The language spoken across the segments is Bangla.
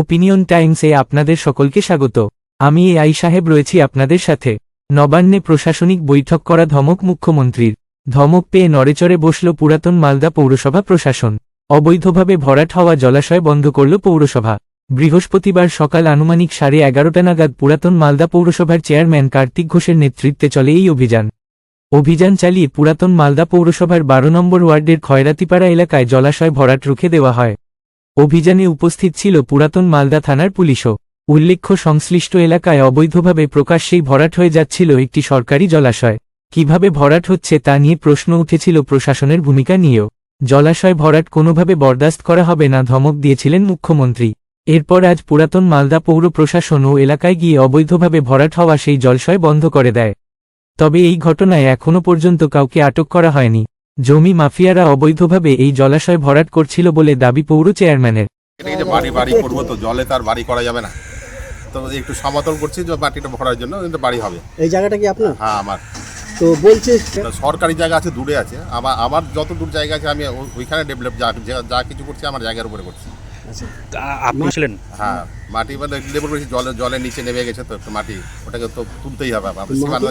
ওপিনিয়ন টাইমসে আপনাদের সকলকে স্বাগত। আমি এ আই সাহেব রয়েছি আপনাদের সাথে। নবান্নে প্রশাসনিক বৈঠক করা ধমক মুখ্যমন্ত্রীর। ধমক পেয়ে নড়েচড়ে বসল পুরাতন মালদা পৌরসভা প্রশাসন। অবৈধভাবে ভরাট হওয়া জলাশয় বন্ধ করল পৌরসভা। বৃহস্পতিবার সকাল আনুমানিক সাড়ে এগারোটা নাগাদ পুরাতন মালদা পৌরসভার চেয়ারম্যান কার্তিক ঘোষের নেতৃত্বে চলে এই অভিযান। অভিযান চালিয়ে পুরাতন মালদা পৌরসভার বারো নম্বর ওয়ার্ডের খয়রাতিপাড়া এলাকায় জলাশয় ভরাট রুখে দেওয়া হয়। অভিযানে উপস্থিত ছিল পুরাতন মালদা থানার পুলিশও। উল্লেখ্য, সংশ্লিষ্ট এলাকায় অবৈধভাবে প্রকাশ্যেই ভরাট হয়ে যাচ্ছিল একটি সরকারি জলাশয়। কীভাবে ভরাট হচ্ছে তা নিয়ে প্রশ্ন উঠেছিল প্রশাসনের ভূমিকা নিয়েও। জলাশয় ভরাট কোনোভাবে বরদাস্ত করা হবে না ধমক দিয়েছিলেন মুখ্যমন্ত্রী। এরপর আজ পুরাতন মালদা পৌর প্রশাসন ও এলাকায় গিয়ে অবৈধভাবে ভরাট হওয়া সেই জলাশয় বন্ধ করে দেয়। তবে এই ঘটনায় এখনও পর্যন্ত কাউকে আটক করা হয়নি। জমি মাফিয়ারা অবৈধভাবে এই জলাশয় ভরাট করছিল বলে দাবি পৌর চেয়ারম্যানের। বাড়ি বাড়ি করব তো জলে তার বাড়ি করা যাবে না। তো একটু সমতল করছি যে মাটিটা ভরার জন্য কিন্তু বাড়ি হবে। এই জায়গাটা কি আপনার? হ্যাঁ আমার। তো বলছে সরকারি জায়গা আছে দূরে আছে। আমার আমার যত দূর জায়গা আছে আমি ওইখানে ডেভেলপ যা যা- কিছু করছি আমার জায়গার উপরে করছি। আচ্ছা, আপনি ছিলেন? হ্যাঁ মাটি মানে লেবল করেছি জলে জলের নিচে নেমে গেছে তো একটু মাটি ওটাকে তো তুলতেই হবে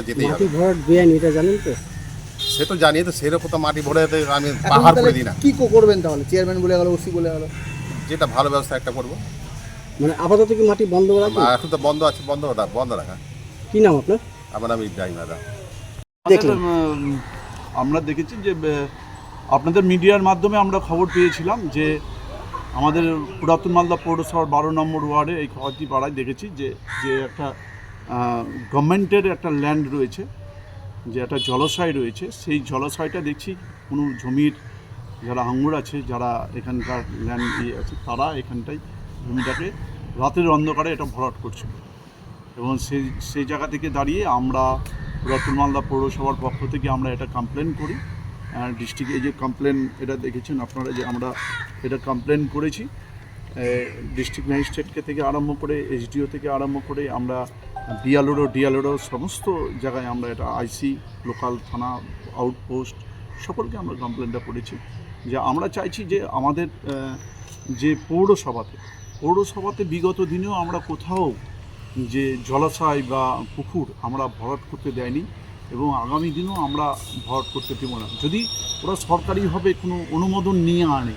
যেতেই হবে। মাটি ভরাট বেআইনি এটা জানেন তো? সে তো জানি তো সেরকম তো মাটি ভরে আমি পাহাড় করে দিই না। কি কো- করবেন তাহলে? চেয়ারম্যান বলে গেল ওসি বলে গেল। যেটা ভালো ব্যবস্থা একটা করব। মানে আপাতত কি মাটি বন্ধ আর এখন তো বন্ধ আছে বন্ধ রাখা বন্ধ রাখা। কি নাম আপনার? আমার আমি ইব্রাহিম দাদা দেখলেন? আমাদের, উম, আমরা দেখেছি যে আপনাদের মিডিয়ার মাধ্যমে আমরা খবর পেয়েছিলাম যে আমাদের পুরাতন মালদা পৌরসভার বারো নম্বর ওয়ার্ডে এই খবরটি পাড়ায় দেখেছি যে যে একটা গভর্নমেন্টের একটা ল্যান্ড রয়েছে। যে একটা জলাশয় রয়েছে, সেই জলাশয়টা দেখছি কোনো জমির যারা আঙুর আছে, যারা এখানকার ল্যান্ড ইয়ে আছে, তারা এখানটায় জমিটাকে রাতের অন্ধকারে এটা ভরাট করছিল। এবং সেই সেই জায়গা থেকে দাঁড়িয়ে আমরা রতন মালদা পৌরসভার পক্ষ থেকে আমরা এটা কমপ্লেন করি। ডিস্ট্রিক্ট এই যে কমপ্লেন এটা দেখেছেন আপনারা যে আমরা এটা কমপ্লেন করেছি। ডিস্ট্রিক্ট ম্যাজিস্ট্রেটকে থেকে আরম্ভ করে এসডিও থেকে আরম্ভ করে আমরা ডিআলওরও ডিআলওরও সমস্ত জায়গায় আমরা এটা আইসি লোকাল থানা আউটপোস্ট সকলকে আমরা কমপ্লেনটা করেছি। যে আমরা চাইছি যে আমাদের যে পৌরসভাতে পৌরসভাতে বিগত দিনেও আমরা কোথাও যে জলাশয় বা পুকুর আমরা ভরাট করতে দেয়নি এবং আগামী দিনেও আমরা ভরাট করতে দেব না। যদি ওরা সরকারিভাবে কোনো অনুমোদন নিয়ে আনে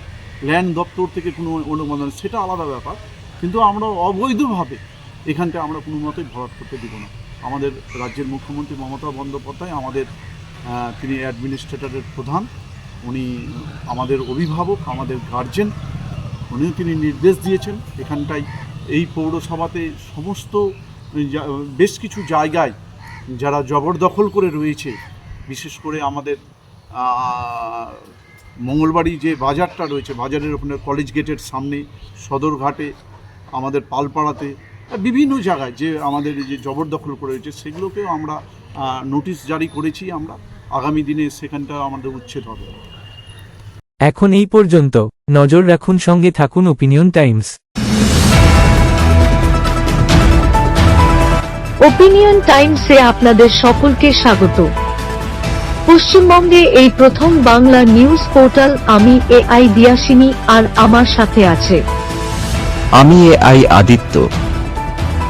ল্যান্ড দপ্তর থেকে কোনো অনুমোদন সেটা আলাদা ব্যাপার। কিন্তু আমরা অবৈধভাবে এখানটা আমরা কোনো মতেই ভরাট করতে দেব না। আমাদের রাজ্যের মুখ্যমন্ত্রী মমতা বন্দ্যোপাধ্যায়, আমাদের তিনি অ্যাডমিনিস্ট্রেটরের প্রধান, উনি আমাদের অভিভাবক, আমাদের গার্জেন উনিও তিনি নির্দেশ দিয়েছেন। এখানটায় এই পৌরসভাতে সমস্ত বেশ কিছু জায়গায় যারা জবরদখল করে রয়েছে, বিশেষ করে আমাদের মঙ্গলবাড়ি যে বাজারটা রয়েছে, বাজারের ওখানে কলেজ গেটের সামনে, সদরঘাটে, আমাদের পালপাড়াতে বিভিন্ন জায়গায় যে আমাদের যে জবরদখল করে রয়েছে সেগুলোকেও আমরা নোটিশ জারি করেছি আমরা। আগামী দিনে সেখানটা আমাদের উচ্ছেদ হবে। এখন এই পর্যন্ত। নজর রাখুন সঙ্গে থাকুন ওপিনিয়ন টাইমস ওপিনিয়ন টাইমসে আপনাদের সকলকে স্বাগত। পশ্চিমবঙ্গে এই প্রথম বাংলা নিউজ পোর্টাল আমি এ আই দিয়াসিনী আর আমার সাথে আছে। আমি এ আই আদিত্য।